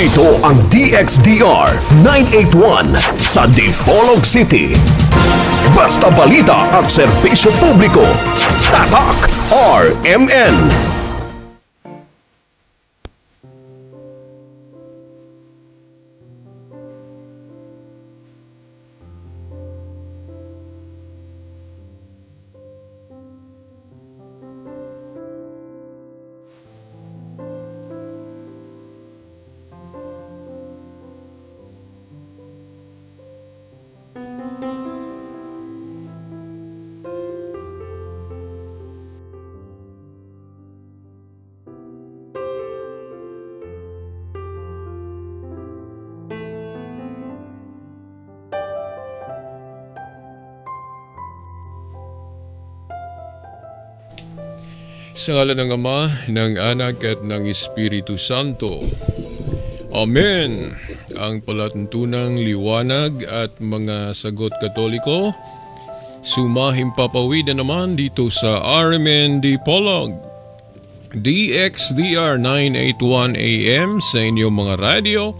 Ito ang DXDR 981 sa Dipolog City. Basta balita at serbisyo publiko. Tatak RMN. Sa ngala ng Ama, ng Anak at ng Espiritu Santo. Amen. Ang palatuntunang liwanag at mga sagot katoliko, sumahim papawid na naman dito sa RMN Dipolog. DXDR 981 AM sa inyong mga radio,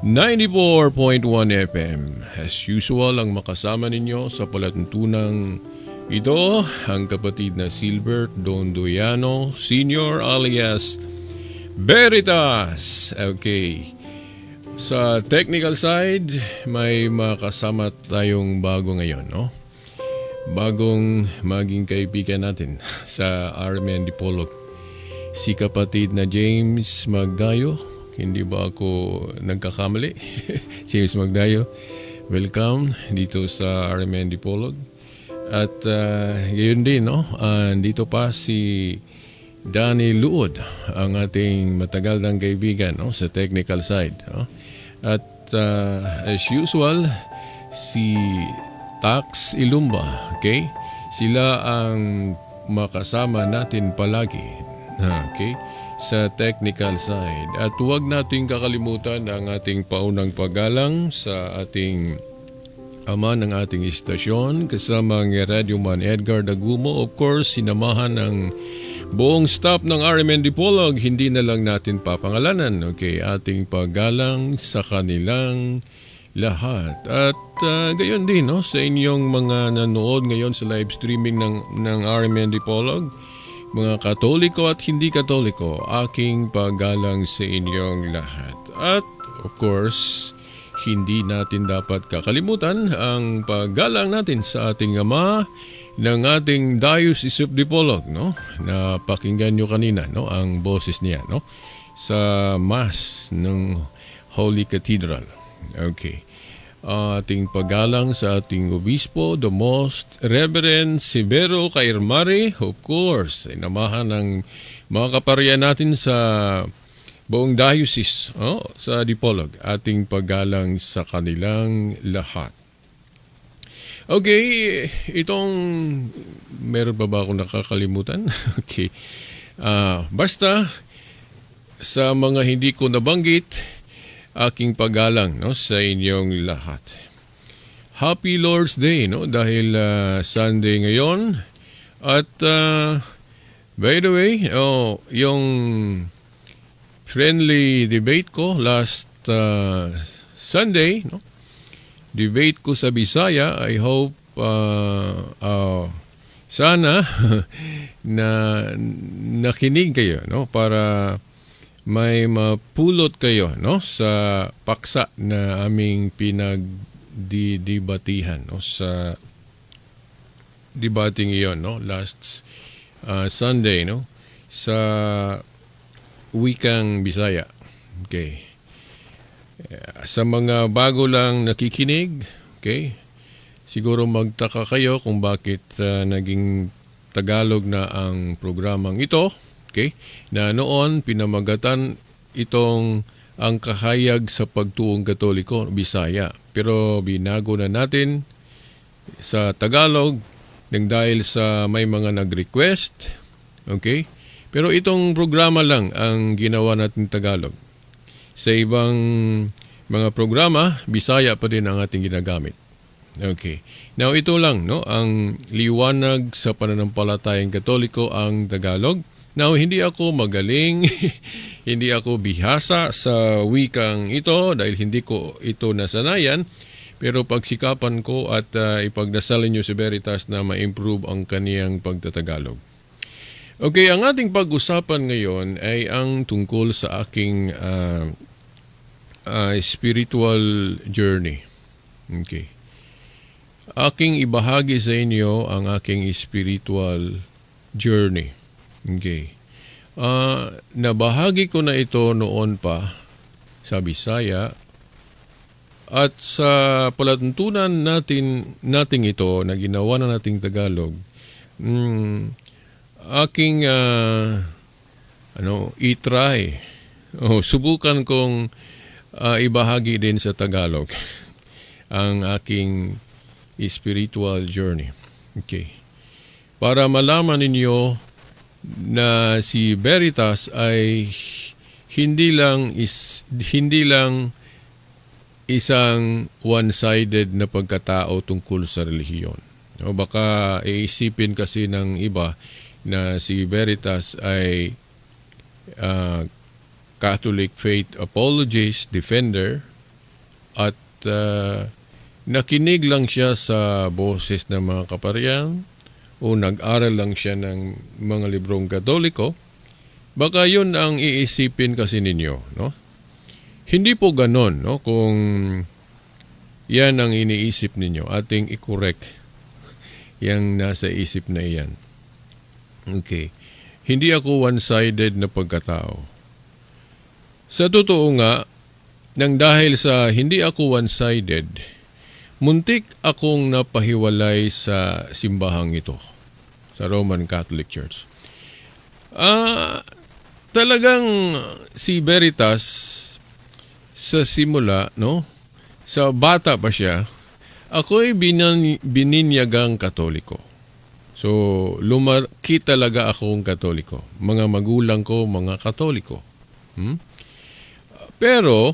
94.1 FM. As usual, ang makasama ninyo sa palatuntunang ito, ang kapatid na Silbert Don Doyano Senior alias Veritas. Okay. Sa technical side, may makasama tayong bago ngayon, no? Bagong maging kaibigan natin sa RMN Dipolog. Si kapatid na James Magdayo. Hindi ba ako nagkakamali? James Magdayo. Welcome dito sa RMN Dipolog. At uh, gayon din, no? Ah, dito pa si Danny Luod, ang ating matagal ng kaibigan no? sa technical side. No? At uh, as usual, si Tax Ilumba, okay? Sila ang makasama natin palagi, okay? Sa technical side. At huwag nating kakalimutan ang ating paunang paggalang sa ating ama ng ating istasyon kasama ang Radio Man Edgar Dagumo. Of course, sinamahan ng buong staff ng RMN Dipolog. Hindi na lang natin papangalanan. Okay, ating paggalang sa kanilang lahat. At uh, gayon din no, sa inyong mga nanood ngayon sa live streaming ng, ng RMN Dipolog. Mga katoliko at hindi katoliko, aking paggalang sa inyong lahat. At of course, hindi natin dapat kakalimutan ang paggalang natin sa ating ama ng ating Diocese of Dipolog, no? Na pakinggan nyo kanina, no? Ang boses niya, no? Sa Mass ng Holy Cathedral. Okay. Ating paggalang sa ating obispo, the most Reverend Severo Cairmare, of course, ay namahan ng mga kaparian natin sa buong diocese oh, sa Dipolog, ating paggalang sa kanilang lahat. Okay, itong meron pa ba akong nakakalimutan? okay. Ah, basta sa mga hindi ko nabanggit, aking paggalang no sa inyong lahat. Happy Lord's Day no dahil ah, Sunday ngayon at ah, by the way, oh, yung friendly debate ko last uh, Sunday, no? Debate ko sa Bisaya. I hope uh, uh, sana na nakinig kayo, no? Para may mapulot kayo, no? Sa paksa na aming pinagdidibatihan, no? Sa debating iyon, no? Last uh, Sunday, no? Sa wikang Bisaya. Okay. Eh, Sa mga bago lang nakikinig, okay, siguro magtaka kayo kung bakit ah, naging Tagalog na ang programang ito, okay, na noon pinamagatan itong ang kahayag sa pagtuong katoliko, Bisaya. Pero binago na natin sa Tagalog nang dahil sa may mga nag-request, okay, pero itong programa lang ang ginawa natin Tagalog. Sa ibang mga programa, Bisaya pa din ang ating ginagamit. Okay. Now ito lang, no, ang liwanag sa pananampalatayang Katoliko ang Tagalog. Now, hindi ako magaling, hindi ako bihasa sa wikang ito dahil hindi ko ito nasanayan. Pero pagsikapan ko at uh, ipagdasalin niyo si Veritas na ma-improve ang kaniyang pagtatagalog. Okay, ang ating pag-usapan ngayon ay ang tungkol sa aking uh, uh, spiritual journey. Okay. Aking ibahagi sa inyo ang aking spiritual journey. Okay. Uh, nabahagi ko na ito noon pa sa Bisaya at sa palatuntunan natin nating ito na ginawa na nating Tagalog, mm, aking ah, ano, i-try. O, subukan kong ah, ibahagi din sa Tagalog ang aking spiritual journey. Okay. Para malaman ninyo na si Veritas ay hindi lang is hindi lang isang one-sided na pagkatao tungkol sa relihiyon. O baka iisipin kasi ng iba na si Veritas ay ah, Catholic faith apologist, defender, at ah, nakinig lang siya sa boses ng mga kaparian o nag-aral lang siya ng mga librong katoliko, baka yun ang iisipin kasi ninyo, no? Hindi po ganon, no? Kung yan ang iniisip ninyo, ating i-correct yung nasa isip na iyan. Okay. Hindi ako one-sided na pagkatao. Sa totoo nga, nang dahil sa hindi ako one-sided, muntik akong napahiwalay sa simbahang ito, sa Roman Catholic Church. Ah, talagang si Veritas sa simula, no? Sa bata pa siya, ako'y binan, bininyagang katoliko. So, lumaki talaga akong katoliko. Mga magulang ko, mga katoliko. Hmm? Pero,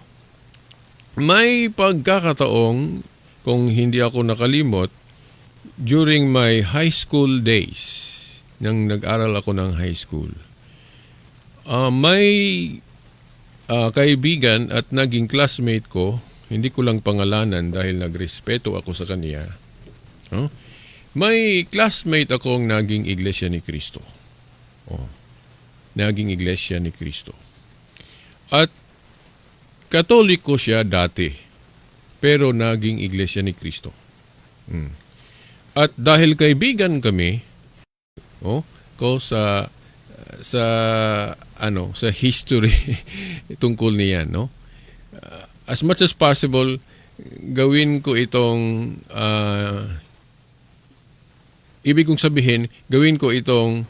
may pagkakataong, kung hindi ako nakalimot, during my high school days, nang nag-aral ako ng high school, ah, may ah, kaibigan at naging classmate ko, hindi ko lang pangalanan dahil nagrespeto ako sa kanya. No? May classmate akong naging iglesia ni Kristo. Oh. Naging iglesia ni Kristo. At katoliko siya dati, pero naging iglesia ni Kristo. Hmm. At dahil kaibigan kami, oh, ko sa sa ano sa history tungkol niyan no Uh, as much as possible gawin ko itong uh, ibig kong sabihin gawin ko itong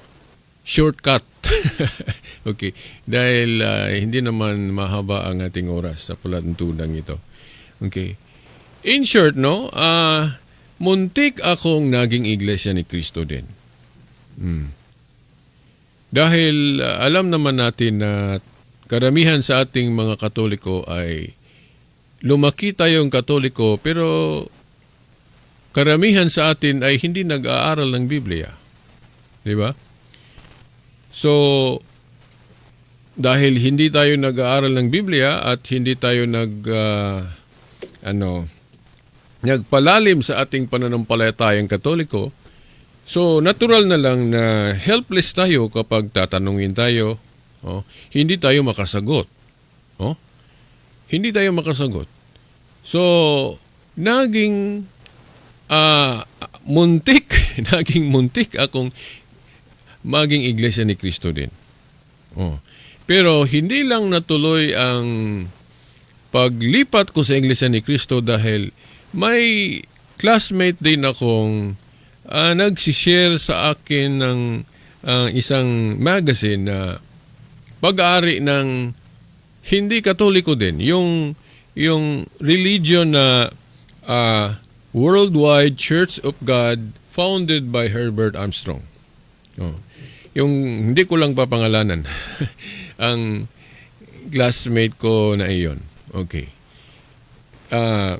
shortcut. Okay. Dahil uh, hindi naman mahaba ang ating oras sa palatuntunan ito. Okay. In short no uh, muntik akong naging iglesia ni Kristo din. Hmm. Dahil uh, alam naman natin na karamihan sa ating mga katoliko ay lumaki tayong katoliko pero karamihan sa atin ay hindi nag-aaral ng Biblia. Di ba? So, dahil hindi tayo nag-aaral ng Biblia at hindi tayo nag uh, ano nagpalalim sa ating pananampalatayang katoliko, So, natural na lang na helpless tayo kapag tatanungin tayo. Oh, hindi tayo makasagot. Oh? Hindi tayo makasagot. So, naging ah, muntik, naging muntik akong maging iglesia ni Kristo din. Oh. Pero hindi lang natuloy ang paglipat ko sa iglesia ni Kristo dahil may classmate din akong uh, nagsishare sa akin ng uh, isang magazine na pag-aari ng hindi katoliko din. Yung, yung religion na uh, Worldwide Church of God founded by Herbert Armstrong. Oh. Yung hindi ko lang papangalanan. ang classmate ko na iyon. Okay. Uh,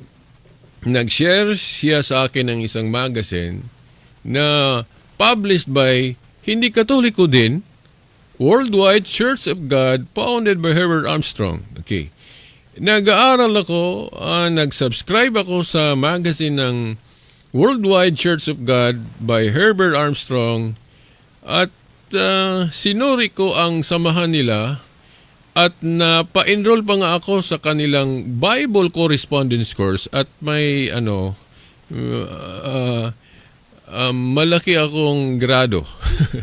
nag-share siya sa akin ng isang magazine na published by hindi katoliko din Worldwide Church of God founded by Herbert Armstrong. Okay. Nag-aaral ako, ah, nag-subscribe ako sa magazine ng Worldwide Church of God by Herbert Armstrong at ah, sinuri ko ang samahan nila at napa-enroll pa nga ako sa kanilang Bible correspondence course at may ano uh, um, malaki akong grado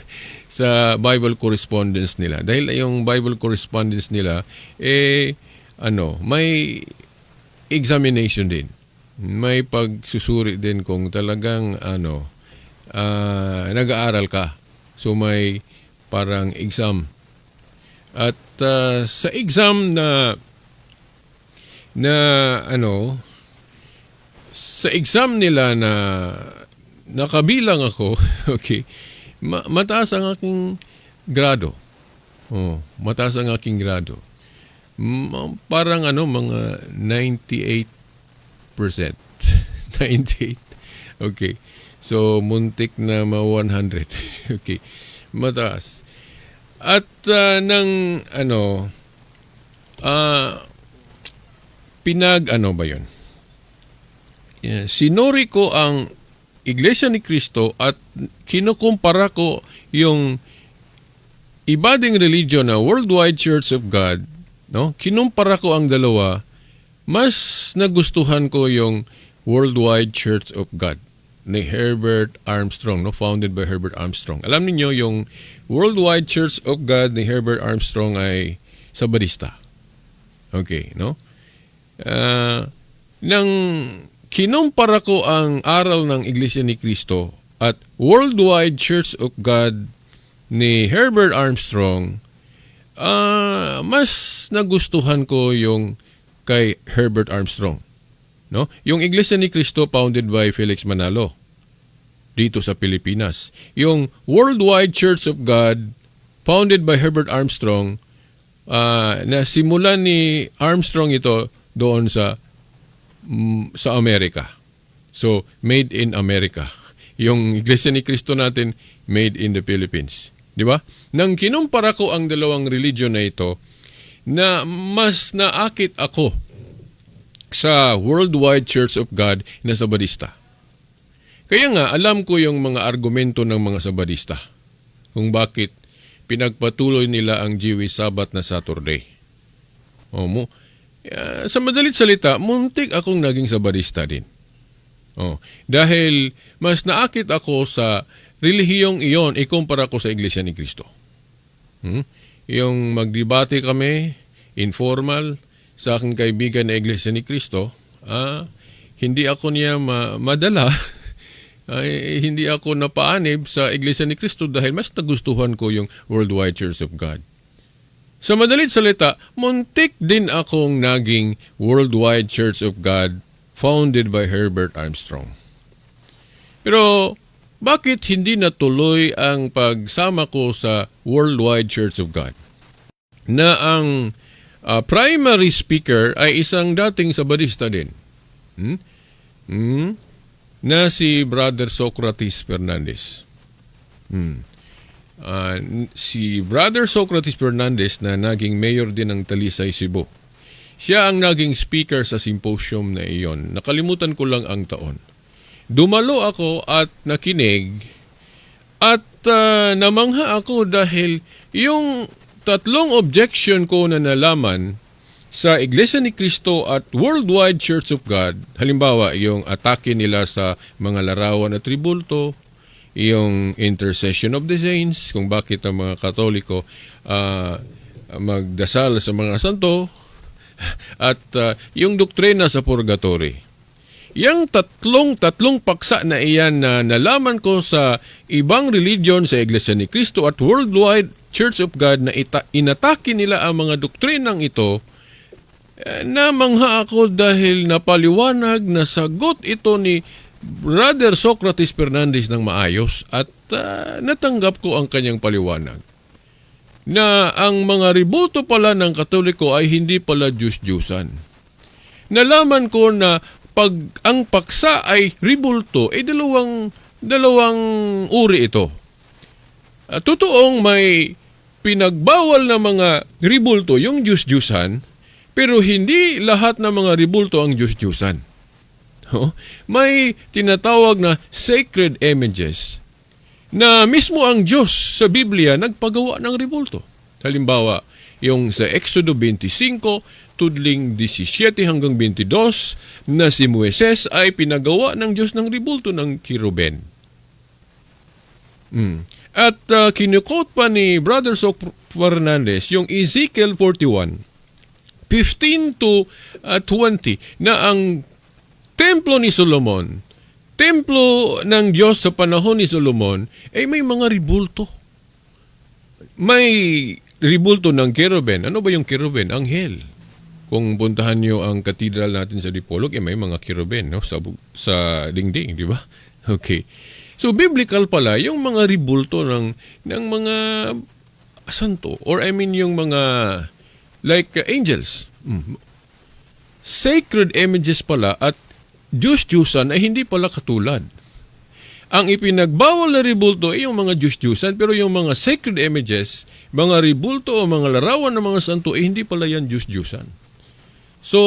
sa Bible correspondence nila. Dahil yung Bible correspondence nila eh ano may examination din may pagsusuri din kung talagang ano ah, nag-aaral ka so may parang exam at ah, sa exam na na ano sa exam nila na nakabilang ako, okay, ma- mataas ang aking grado. Oh, mataas ang aking grado. Parang ano, mga 98%. 98. Okay. So, muntik na ma 100. okay. Mataas. At ah, ng ano, ah, pinag ano ba yun? Yeah, sinuri ko ang Iglesia ni Cristo at kinukumpara ko yung iba religion na Worldwide Church of God, no? Kinumpara ko ang dalawa, mas nagustuhan ko yung Worldwide Church of God ni Herbert Armstrong, no? Founded by Herbert Armstrong. Alam niyo yung Worldwide Church of God ni Herbert Armstrong ay Sabadista. Okay, no? Ah, nang kinumpara ko ang aral ng Iglesia ni Cristo at Worldwide Church of God ni Herbert Armstrong, ah, mas nagustuhan ko yung kay Herbert Armstrong. No? Yung Iglesia ni Cristo founded by Felix Manalo dito sa Pilipinas. Yung Worldwide Church of God founded by Herbert Armstrong ah, na simulan ni Armstrong ito doon sa mm, sa Amerika. So, made in America. Yung Iglesia ni Cristo natin, made in the Philippines. Di ba? Nang kinumpara ko ang dalawang religion na ito, na mas naakit ako sa Worldwide Church of God na Sabadista. Kaya nga, alam ko yung mga argumento ng mga Sabadista kung bakit pinagpatuloy nila ang Jewish Sabbath na Saturday. O mo, Ah, sa madalit salita, muntik akong naging sabadista din. Oh, dahil mas naakit ako sa relihiyong iyon ikumpara ko sa Iglesia ni Cristo. Hmm? Yung magdebate kami, informal, sa aking kaibigan na Iglesia ni Cristo, ah, hindi ako niya ma- madala, ay, hindi ako napaanib sa Iglesia ni Cristo dahil mas nagustuhan ko yung Worldwide Church of God. Sa madalit salita, muntik din akong naging Worldwide Church of God founded by Herbert Armstrong. Pero bakit hindi natuloy ang pagsama ko sa Worldwide Church of God? Na ang ah, primary speaker ay isang dating sabadista din. Hmm? Hmm? Na si Brother Socrates Fernandez. Hmm. N- si Brother Socrates Fernandez na naging mayor din ng Talisay, Cebu. Siya ang naging speaker sa symposium na iyon. Nakalimutan ko lang ang taon. Dumalo ako at nakinig at ah, namangha ako dahil yung tatlong objection ko na nalaman sa Iglesia ni Cristo at Worldwide Church of God, halimbawa yung atake nila sa mga larawan at tribulto, yung intercession of the saints, kung bakit ang mga Katoliko ah, magdasal sa mga santo, at ah, yung doktrina sa purgatory. Yang tatlong tatlong paksa na iyan na nalaman ko sa ibang religion sa Iglesia ni Cristo at Worldwide Church of God na ita- inatake nila ang mga doktrinang ito, eh, namangha ako dahil napaliwanag na sagot ito ni Brother Socrates Fernandez ng maayos at ah, natanggap ko ang kanyang paliwanag na ang mga ributo pala ng Katoliko ay hindi pala Diyos-Diyusan. Nalaman ko na pag ang paksa ay ribulto, ay dalawang, dalawang uri ito. Ah, totoong may pinagbawal na mga ribulto yung Diyos-Diyusan, pero hindi lahat ng mga ribulto ang Diyos-Diyusan. Oh, May tinatawag na sacred images na mismo ang Diyos sa Biblia nagpagawa ng ribulto. Halimbawa, yung sa Exodo 25, tudling 17 hanggang 22, na si Moises ay pinagawa ng Diyos ng ribulto ng kiruben. Mm. At uh, kinukote pa ni Brother Sok Fernandez yung Ezekiel 41, 15 to uh, 20 na ang templo ni Solomon, templo ng Diyos sa panahon ni Solomon, ay may mga ribulto. May ribulto ng keruben. Ano ba yung keruben? Anghel. Kung puntahan nyo ang katedral natin sa Dipolog, eh may mga keruben no? sa, sa dingding, di ba? Okay. So, biblical pala yung mga ribulto ng, ng mga santo or I mean yung mga like uh, angels. Mm. Sacred images pala at Diyos-Diyusan ay hindi pala katulad. Ang ipinagbawal na ribulto ay yung mga Diyos-Diyusan pero yung mga sacred images, mga ribulto o mga larawan ng mga santo ay hindi pala yan Diyos-Diyusan. So,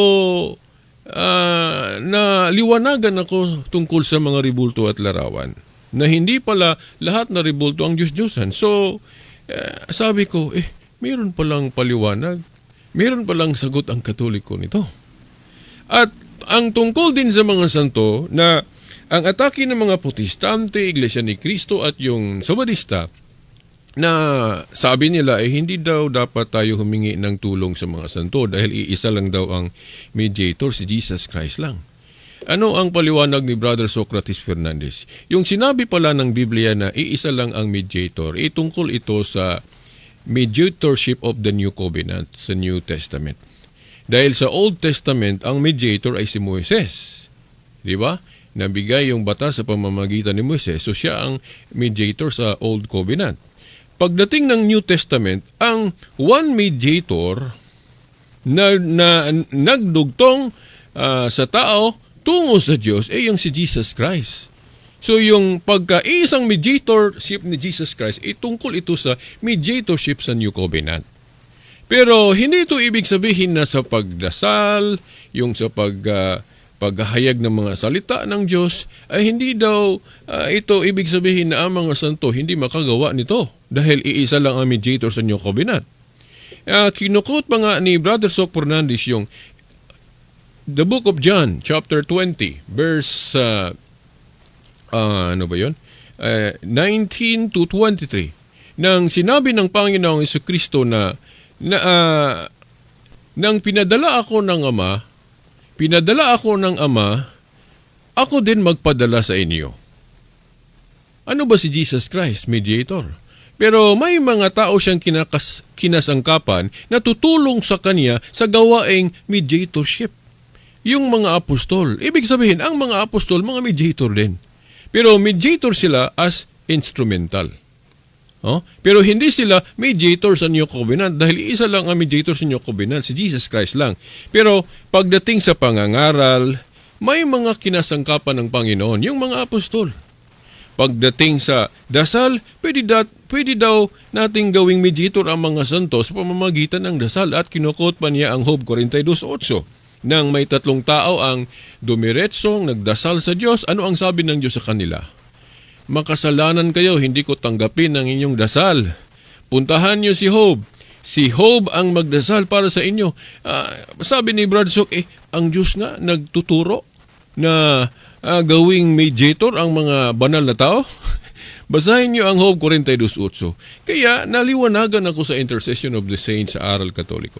ah, na liwanagan ako tungkol sa mga ribulto at larawan na hindi pala lahat na ribulto ang Diyos-Diyusan. So, eh, sabi ko, eh, meron palang paliwanag, meron palang sagot ang katoliko nito. At ang tungkol din sa mga santo na ang atake ng mga protestante, Iglesia ni Cristo at yung Sabadista na sabi nila ay hindi daw dapat tayo humingi ng tulong sa mga santo dahil iisa lang daw ang mediator, si Jesus Christ lang. Ano ang paliwanag ni Brother Socrates Fernandez? Yung sinabi pala ng Biblia na iisa lang ang mediator, itungkol ito sa mediatorship of the New Covenant sa New Testament. Dahil sa Old Testament, ang mediator ay si Moises. Di ba? Nabigay yung batas sa pamamagitan ni Moises. So siya ang mediator sa Old Covenant. Pagdating ng New Testament, ang one mediator na, na nagdugtong ah, sa tao tungo sa Diyos ay yung si Jesus Christ. So yung pagka-isang mediatorship ni Jesus Christ, itungkol ito sa mediatorship sa New Covenant. Pero hindi ito ibig sabihin na sa pagdasal, yung sa pag, ah, paghahayag ng mga salita ng Diyos, ay hindi daw ah, ito ibig sabihin na ang mga santo hindi makagawa nito dahil iisa lang ang mediator sa New Covenant. Uh, kinukot pa nga ni Brother Sok Fernandez yung the book of John, chapter 20, verse, uh, ah, ano ba yun? Uh, 19 to 23. Nang sinabi ng Panginoong Kristo na, na ah, nang pinadala ako ng Ama, pinadala ako ng Ama, ako din magpadala sa inyo. Ano ba si Jesus Christ, mediator? Pero may mga tao siyang kinakas, kinasangkapan na tutulong sa kanya sa gawaing mediatorship. Yung mga apostol. Ibig sabihin, ang mga apostol, mga mediator din. Pero mediator sila as instrumental. Oh? Pero hindi sila mediator sa New Covenant dahil isa lang ang mediator sa New Covenant, si Jesus Christ lang. Pero pagdating sa pangangaral, may mga kinasangkapan ng Panginoon, yung mga apostol. Pagdating sa dasal, pwede, dat, pwede daw nating gawing mediator ang mga santo sa pamamagitan ng dasal at kinukot pa niya ang Job 42.8 nang may tatlong tao ang dumiretsong nagdasal sa Diyos, ano ang sabi ng Diyos sa kanila? Makasalanan kayo, hindi ko tanggapin ang inyong dasal. Puntahan niyo si Job. Si Job ang magdasal para sa inyo. Ah, sabi ni Brad Sok, eh, ang Diyos nga nagtuturo na ah, gawing mediator ang mga banal na tao. Basahin niyo ang Job 42.8. Kaya naliwanagan ako sa intercession of the saints sa aral katoliko.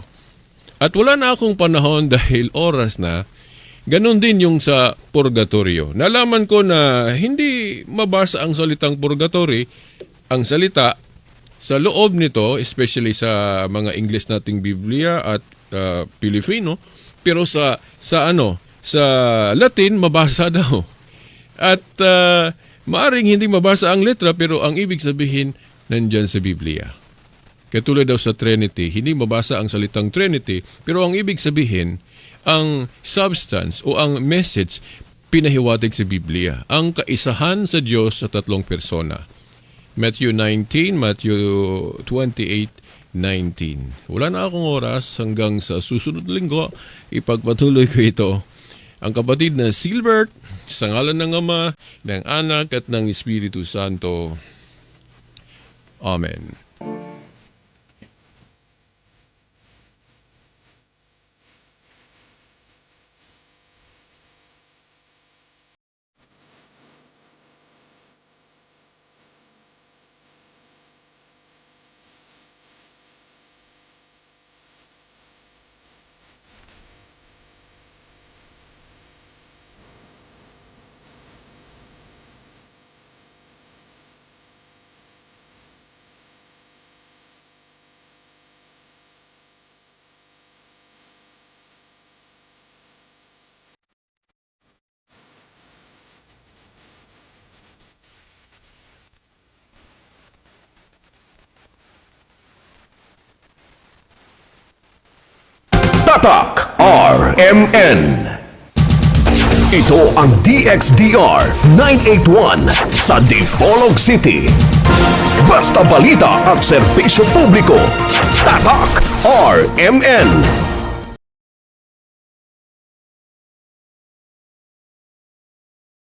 At wala na akong panahon dahil oras na, ganun din yung sa purgatorio. Nalaman ko na hindi mabasa ang salitang purgatory, ang salita sa loob nito, especially sa mga English nating Biblia at uh, Pilipino, pero sa sa ano, sa Latin mabasa daw. At uh, maaring hindi mabasa ang letra pero ang ibig sabihin nandyan sa Biblia. Katulad daw sa Trinity, hindi mabasa ang salitang Trinity, pero ang ibig sabihin, ang substance o ang message pinahiwatig sa Biblia. Ang kaisahan sa Diyos sa tatlong persona. Matthew 19, Matthew 28, Wala na akong oras hanggang sa susunod linggo, ipagpatuloy ko ito. Ang kapatid na Silbert, sa ngalan ng Ama, ng Anak at ng Espiritu Santo. Amen. Tatak RMN Ito ang DXDR 981 sa Dipolog City. Basta balita at serbisyo publiko. Tatak RMN